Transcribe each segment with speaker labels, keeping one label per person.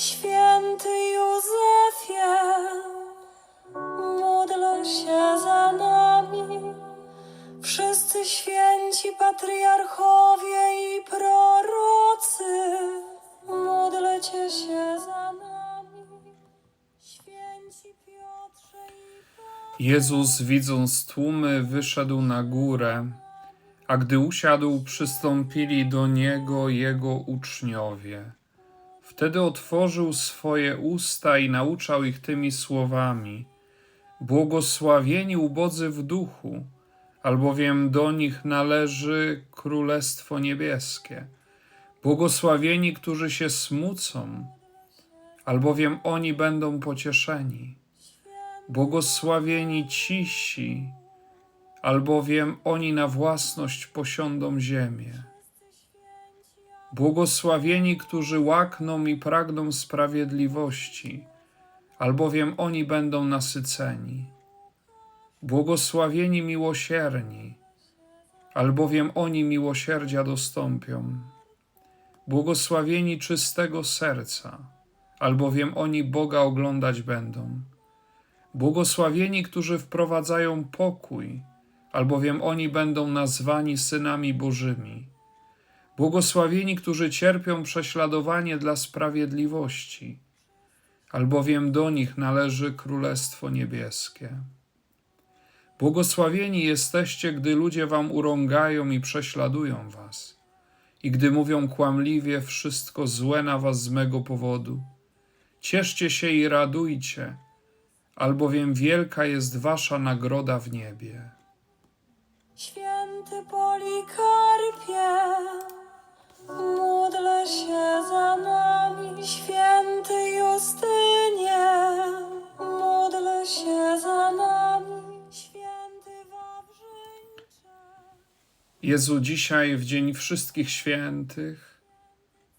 Speaker 1: Święty Józefie, módl się za nami. Wszyscy święci patriarchowie i prorocy, módlcie się za nami. Święci Piotrze i.
Speaker 2: Jezus, widząc tłumy, wyszedł na górę, a gdy usiadł, przystąpili do niego jego uczniowie. Wtedy otworzył swoje usta i nauczał ich tymi słowami: Błogosławieni ubodzy w duchu, albowiem do nich należy Królestwo Niebieskie. Błogosławieni, którzy się smucą, albowiem oni będą pocieszeni. Błogosławieni cisi, albowiem oni na własność posiądą ziemię. Błogosławieni, którzy łakną i pragną sprawiedliwości, albowiem oni będą nasyceni. Błogosławieni miłosierni, albowiem oni miłosierdzia dostąpią. Błogosławieni czystego serca, albowiem oni Boga oglądać będą. Błogosławieni, którzy wprowadzają pokój, albowiem oni będą nazwani synami Bożymi. Błogosławieni, którzy cierpią prześladowanie dla sprawiedliwości, albowiem do nich należy Królestwo Niebieskie. Błogosławieni jesteście, gdy ludzie wam urągają i prześladują was, i gdy mówią kłamliwie wszystko złe na was z mego powodu. Cieszcie się i radujcie, albowiem wielka jest wasza nagroda w niebie.
Speaker 1: Święty Polikarpie,
Speaker 2: Jezu, dzisiaj w Dzień Wszystkich Świętych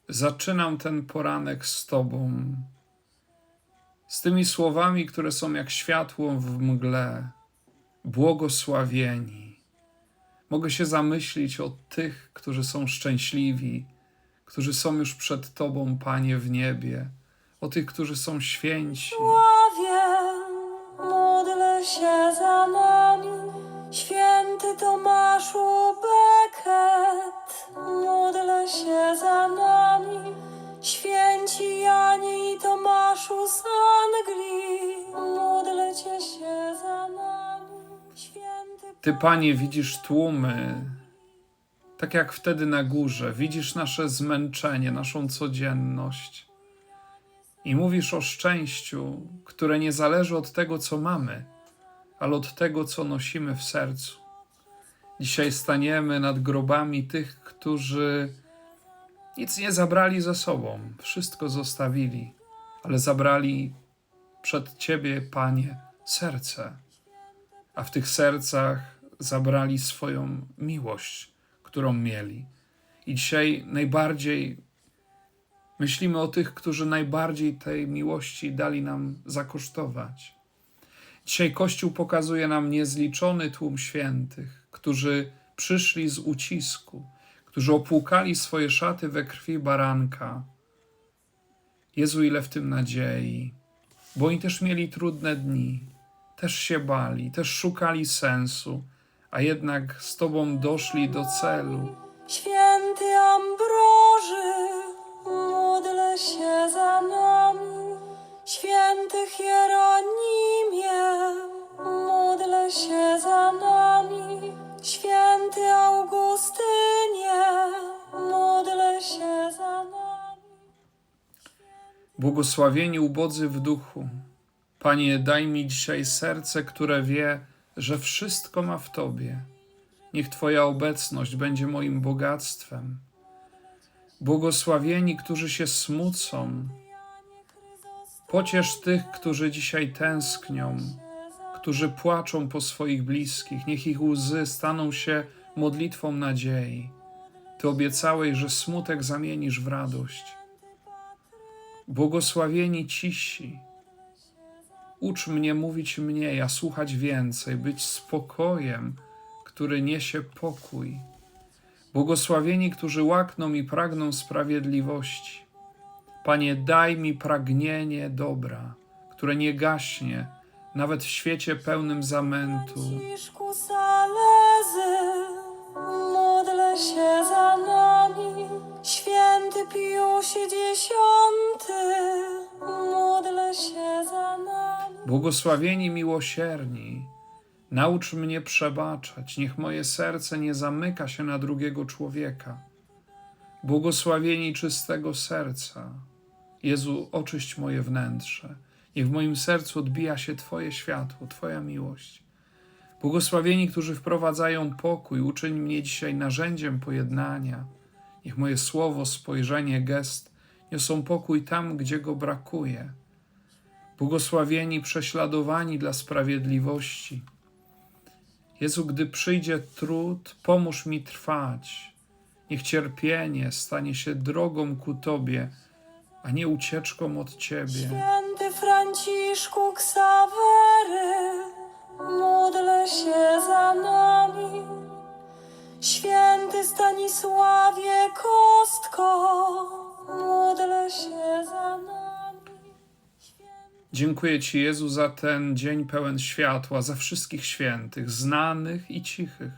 Speaker 2: zaczynam ten poranek z Tobą, z tymi słowami, które są jak światło w mgle, błogosławieni. Mogę się zamyślić o tych, którzy są szczęśliwi, którzy są już przed Tobą, Panie, w niebie, o tych, którzy są święci.
Speaker 1: Sławie, módl się za nami. Święty Tomaszu Becket, módl się za nami. Święci Janie i Tomaszu z Anglii, módlcie się za nami. Święty
Speaker 2: Ty, Panie, widzisz tłumy, tak jak wtedy na górze, widzisz nasze zmęczenie, naszą codzienność i mówisz o szczęściu, które nie zależy od tego, co mamy, ale od tego, co nosimy w sercu. Dzisiaj staniemy nad grobami tych, którzy nic nie zabrali ze sobą, wszystko zostawili, ale zabrali przed Ciebie, Panie, serce a w tych sercach zabrali swoją miłość, którą mieli. I dzisiaj najbardziej myślimy o tych, którzy najbardziej tej miłości dali nam zakosztować. Dzisiaj Kościół pokazuje nam niezliczony tłum świętych, którzy przyszli z ucisku, którzy opłukali swoje szaty we krwi baranka. Jezu, ile w tym nadziei, bo oni też mieli trudne dni, też się bali, też szukali sensu, a jednak z Tobą doszli do celu.
Speaker 1: Święty Ambroży, módl się za nami. Święty Hieronimie, módl się za nami. Święty Augustynie, módl się za nami.
Speaker 2: Błogosławieni ubodzy w duchu. Panie, daj mi dzisiaj serce, które wie, że wszystko ma w Tobie. Niech Twoja obecność będzie moim bogactwem. Błogosławieni, którzy się smucą. Pociesz tych, którzy dzisiaj tęsknią, którzy płaczą po swoich bliskich. Niech ich łzy staną się modlitwą nadziei. Ty obiecałeś, że smutek zamienisz w radość. Błogosławieni cisi. Ucz mnie mówić mniej, a słuchać więcej, być spokojem, który niesie pokój. Błogosławieni, którzy łakną i pragną sprawiedliwości. Panie, daj mi pragnienie dobra, które nie gaśnie, nawet w świecie pełnym zamętu.
Speaker 1: Franciszku Salezy, módl się za nami. Święty Piusie X, módl się za nami.
Speaker 2: Błogosławieni miłosierni, naucz mnie przebaczać, niech moje serce nie zamyka się na drugiego człowieka. Błogosławieni czystego serca, Jezu, oczyść moje wnętrze, niech w moim sercu odbija się Twoje światło, Twoja miłość. Błogosławieni, którzy wprowadzają pokój, uczyń mnie dzisiaj narzędziem pojednania. Niech moje słowo, spojrzenie, gest niosą pokój tam, gdzie go brakuje. Błogosławieni prześladowani dla sprawiedliwości. Jezu, gdy przyjdzie trud, pomóż mi trwać. Niech cierpienie stanie się drogą ku Tobie, a nie ucieczką od Ciebie.
Speaker 1: Święty Franciszku Ksawery, módl się za nami. Święty Stanisławie Kostko, módl się za nami.
Speaker 2: Dziękuję Ci, Jezu, za ten dzień pełen światła, za wszystkich świętych, znanych i cichych,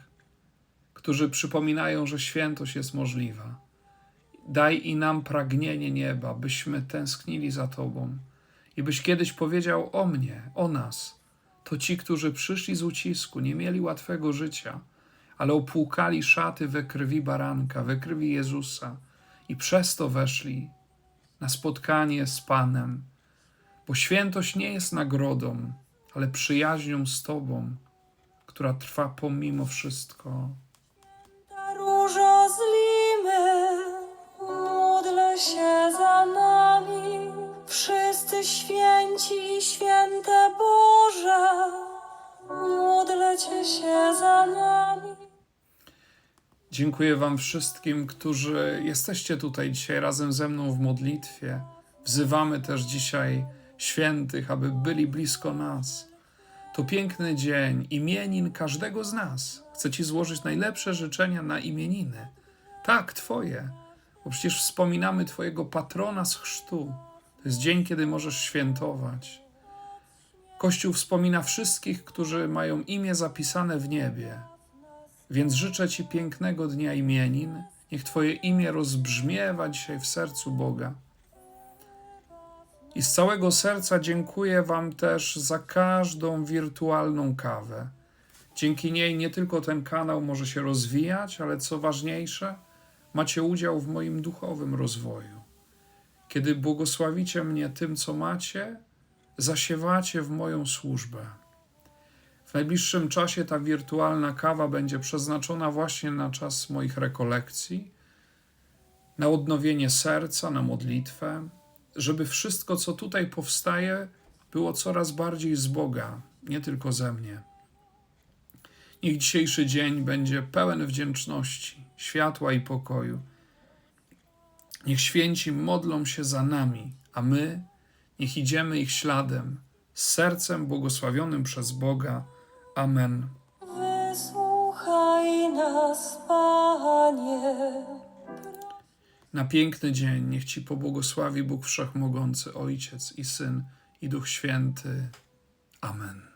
Speaker 2: którzy przypominają, że świętość jest możliwa. Daj i nam pragnienie nieba, byśmy tęsknili za Tobą i byś kiedyś powiedział o mnie, o nas. To ci, którzy przyszli z ucisku, nie mieli łatwego życia, ale opłukali szaty we krwi baranka, we krwi Jezusa i przez to weszli na spotkanie z Panem bo świętość nie jest nagrodą, ale przyjaźnią z Tobą, która trwa pomimo wszystko. Dziękuję Wam wszystkim, którzy jesteście tutaj dzisiaj razem ze mną w modlitwie. Wzywamy też dzisiaj świętych, aby byli blisko nas. To piękny dzień, imienin każdego z nas. Chcę Ci złożyć najlepsze życzenia na imieniny. Tak, Twoje, bo przecież wspominamy Twojego patrona z chrztu. To jest dzień, kiedy możesz świętować. Kościół wspomina wszystkich, którzy mają imię zapisane w niebie. Więc życzę Ci pięknego dnia imienin. Niech Twoje imię rozbrzmiewa dzisiaj w sercu Boga. I z całego serca dziękuję Wam też za każdą wirtualną kawę. Dzięki niej nie tylko ten kanał może się rozwijać, ale co ważniejsze, macie udział w moim duchowym rozwoju. Kiedy błogosławicie mnie tym, co macie, zasiewacie w moją służbę. W najbliższym czasie ta wirtualna kawa będzie przeznaczona właśnie na czas moich rekolekcji, na odnowienie serca, na modlitwę, żeby wszystko, co tutaj powstaje, było coraz bardziej z Boga, nie tylko ze mnie. Niech dzisiejszy dzień będzie pełen wdzięczności, światła i pokoju. Niech święci modlą się za nami, a my niech idziemy ich śladem, z sercem błogosławionym przez Boga. Amen.
Speaker 1: Wysłuchaj nas, Panie.
Speaker 2: Na piękny dzień niech Ci pobłogosławi Bóg Wszechmogący, Ojciec i Syn i Duch Święty. Amen.